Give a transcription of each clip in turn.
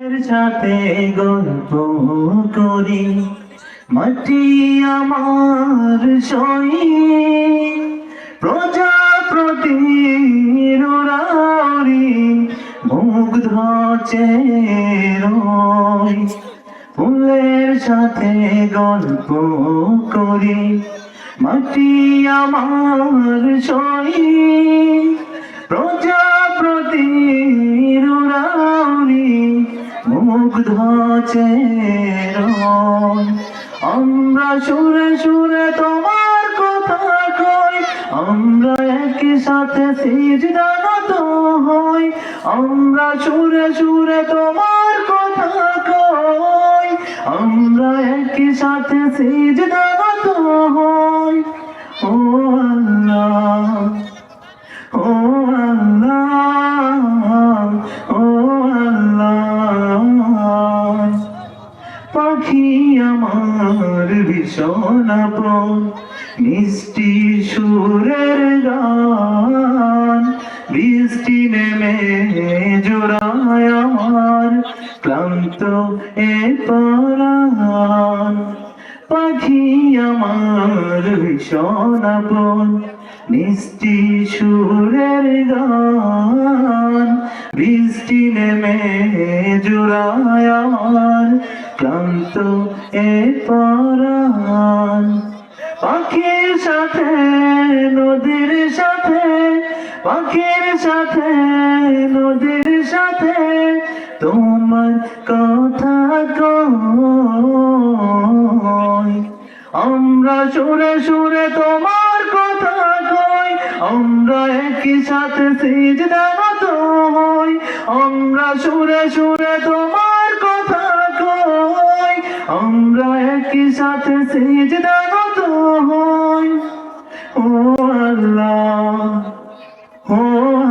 সাথে গল্প করি, মাটি আমার সই। প্রজাপতি রুরারি মুগ্ধ চেরই ফুলের সাথে গল্প করি, মাটি আমার সই। প্রজাপতি আমরা সুরে সুরে তোমার কথা কই। আমরা একই সাথে সিজদানত হই। আমরা সুরে সুরে তোমার কথা কই। আমরা একই সাথে সিজদানত হই। ও পাখি আমার ভীষণাপন মিষ্টি সুরের গান, বৃষ্টি নেমে জোড়ায় আমার, ক্লান্ত এ পরাণ। পাখি আমার ভীষণাপন মিষ্টি সুরের গান, বৃষ্টি নেমে জোড়ায় আমার। ক্লান্ত এ পাখির সাথে, নদীর সাথে, পাখির সাথে, নদীর সাথে তোমার কথা কই। আমরা সুরে সুরে তোমার কথা কই। আমরা একই সাথে সিজদানত হই আমরা সুরে সুরে তোমার সাথে সিজদানত হই ও আল্লাহ ও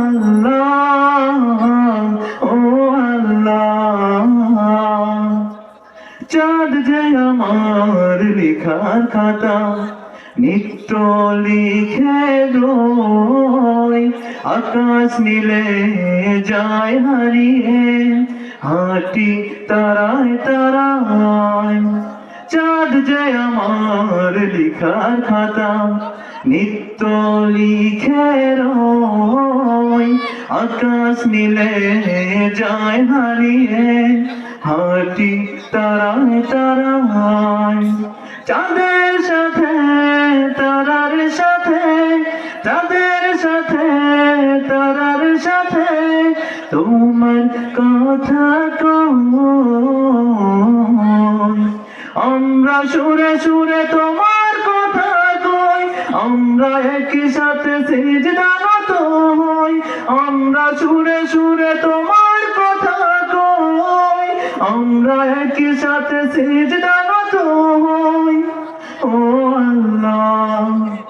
আল্লাহ ও আল্লাহ। চাঁদ যে আমার লেখার খাতা, নিত্য লিখে রই আকাশ নীলে যায় হারিয়ে, হাঁটি তারায় তারায়। চাঁদ যে আমার লেখার খাতা, নিত্য লিখে আকাশ নীলে যায় হারিয়ে হাঁটি তারায় তারায়। চাঁদের সাথে, তারার সাথে, চাঁদের সাথে, তারার সাথে তোমার কথা কই আমরা সুরে সুরে তোমার কথা কই। আমরা একই সাথে সিজদানত হই আমরা সুরে সুরে তোমার কথা কই। আমরা একই সাথে সিজদানত হই ও আল্লাহ।